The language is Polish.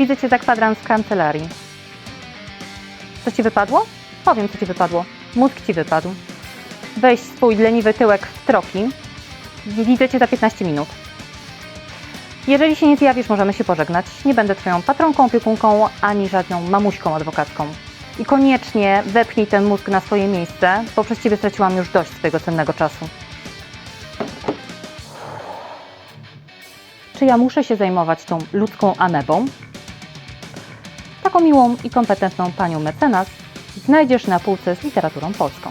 widzę Cię za kwadrans w kancelarii. Co Ci wypadło? Powiem, co Ci wypadło. Mózg Ci wypadł. Weź swój leniwy tyłek w troki. Widzę Cię za 15 minut. Jeżeli się nie zjawisz, możemy się pożegnać. Nie będę Twoją patronką, opiekunką, ani żadną mamuśką adwokacką. I koniecznie wepchnij ten mózg na swoje miejsce, bo przez Ciebie straciłam już dość swojego cennego czasu. Czy ja muszę się zajmować tą ludzką amebą? Taką miłą i kompetentną panią mecenas znajdziesz na półce z literaturą polską.